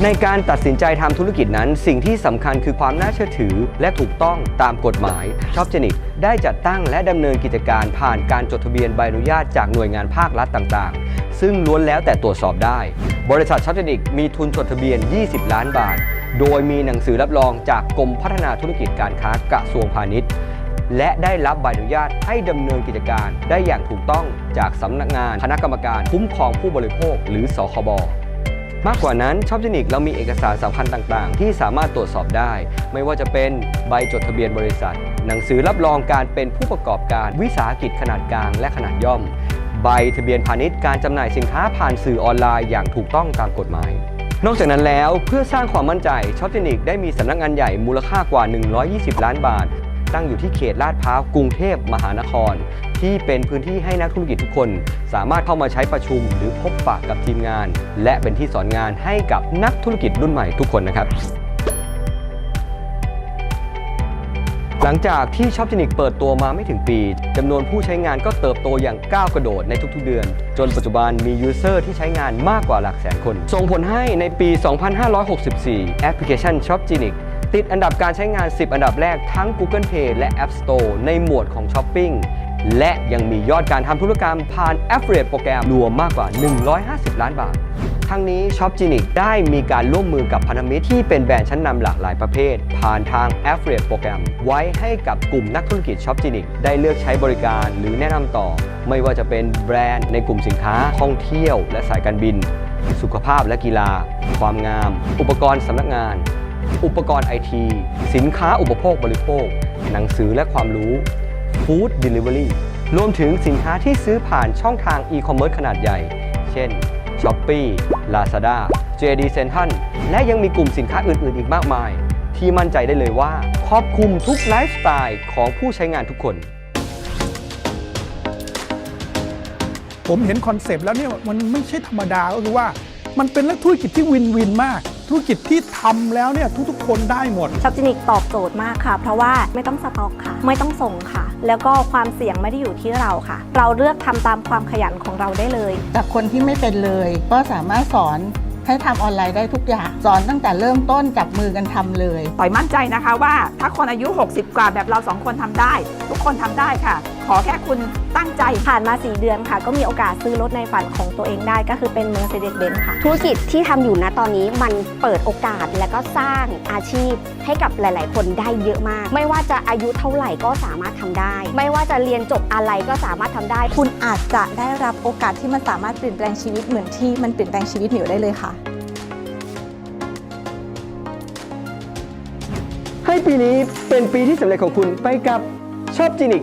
ในการตัดสินใจทำธุรกิจนั้น สิ่งที่สำคัญคือความน่าเชื่อถือ และถูกต้องตามกฎหมายช็อปเจนิกได้จัดตั้งและดำเนินกิจการผ่านการจดทะเบียนใบอนุญาตจากหน่วยงานภาครัฐต่างๆ ซึ่งล้วนแล้วแต่ตรวจสอบได้ บริษัทช็อปเจนิกมีทุนจดทะเบียน 20 ล้านบาท โดยมีหนังสือรับรองจากกรมพัฒนาธุรกิจการค้ากระทรวงพาณิชย์ และได้รับใบอนุญาตให้ดำเนินกิจการได้อย่างถูกต้องจากสำนักงานคณะกรรมการคุ้มครองผู้บริโภค หรือสคบ มากกว่านั้นช็อปเจนิกเรามีเอกสารสำคัญต่างๆ ที่สามารถตรวจสอบได้ ไม่ว่าจะเป็นใบจดทะเบียนบริษัท หนังสือรับรองการเป็นผู้ประกอบการวิสาหกิจขนาดกลางและขนาดย่อม ใบทะเบียนพาณิชย์การจำหน่ายสินค้าผ่านสื่อออนไลน์อย่างถูกต้องตามกฎหมาย นอกจากนั้นแล้วเพื่อสร้างความมั่นใจช็อปเจนิกได้มีสำนักงานใหญ่มูลค่ากว่า 120 ล้านบาท ตั้งอยู่ที่เขตลาดพร้าวกรุงเทพมหานคร ที่เป็นพื้นที่ให้นักธุรกิจทุกคน สามารถเข้ามาใช้ประชุมหรือพบปะกับทีมงาน และเป็นที่สอนงานให้กับนักธุรกิจรุ่นใหม่ทุกคนนะครับหลังจากที่ช็อปจินิกเปิดตัวมาไม่ถึงปีจำนวนผู้ใช้งานก็เติบโตอย่างก้าวกระโดดในทุกๆเดือน จนปัจจุบันมียูเซอร์ที่ใช้งานมากกว่าหลักแสนคน ส่งผลให้ในปี 2564 แอปพลิเคชันช็อปจินิกติดอันดับการใช้งาน 10 อันดับแรกทั้ง Google Play และ App Store ในหมวดของช้อปปิ้ง และยังมียอดการทำธุรกรรมผ่าน Affiliate โปรแกรมรวมมากกว่า 150 ล้านบาท ทั้งนี้ช็อปจินิกได้มีการร่วมมือกับพันธมิตรที่เป็นแบรนด์ชั้นนำหลากหลายประเภท ผ่านทาง Affiliate โปรแกรมไว้ให้กับกลุ่มนักธุรกิจช็อปจินิกได้เลือกใช้บริการหรือแนะนำต่อ ไม่ว่าจะเป็นแบรนด์ในกลุ่มสินค้า ท่องเที่ยว และสายการบิน สุขภาพและกีฬา ความงาม อุปกรณ์สำนักงาน อุปกรณ์ไอที สินค้าอุปโภคบริโภค หนังสือและความรู้ ฟู้ดเดลิเวอรี่รวมถึงสินค้าที่ซื้อผ่านช่องทางอีคอมเมิร์ซขนาดใหญ่ เช่น s h o p e e Lazada JD Central และยังมีกลุ่มสินค้าอื่น ๆ อีกมากมาย ที่มั่นใจได้เลยว่าครอบคลุมทุกไลฟ์สไตล์ของผู้ใช้งานทุกคน ผมเห็นคอนเซปต์แล้วเนี่ยมันไม่ใช่ธรรมดาก็คือว่ามันเป็นเรื่องธุรกิจที่วินวินมาก ธุรกิจที่ทำแล้วเนี่ยทุกๆ คนได้หมดช็อปจินิกตอบโจทย์มากค่ะ เพราะว่าไม่ต้องสต็อกค่ะ ไม่ต้องส่งค่ะ แล้วก็ความเสี่ยงไม่ได้อยู่ที่เราค่ะ เราเลือกทำตามความขยันของเราได้เลย จากคนที่ไม่เป็นเลย ก็สามารถสอนให้ทำออนไลน์ได้ทุกอย่าง สอนตั้งแต่เริ่มต้นจับมือกันทำเลย ต่อยมั่นใจนะคะว่าถ้าคนอายุ 60 กว่าแบบเราสองคนทำได้ ทุกคนทำได้ค่ะขอแค่คุณตั้งใจผ่านมา 4 เดือนค่ะ ก็มีโอกาสซื้อรถในฝันของตัวเองได้ก็คือเป็น Mercedes-Benz ค่ะ ธุรกิจที่ทำอยู่นะตอนนี้มันเปิดโอกาสและก็สร้างอาชีพให้กับหลาย ๆ คนได้เยอะมาก ไม่ว่าจะอายุเท่าไหร่ก็สามารถทำได้ ไม่ว่าจะเรียนจบอะไรก็สามารถทำได้ คุณอาจจะได้รับโอกาสที่มันสามารถเปลี่ยนแปลงชีวิตเหมือนที่มันเปลี่ยนแปลงชีวิตหมิวได้เลยค่ะ ให้ปีนี้เป็นปีที่สำเร็จของคุณไปกับชอบจินิก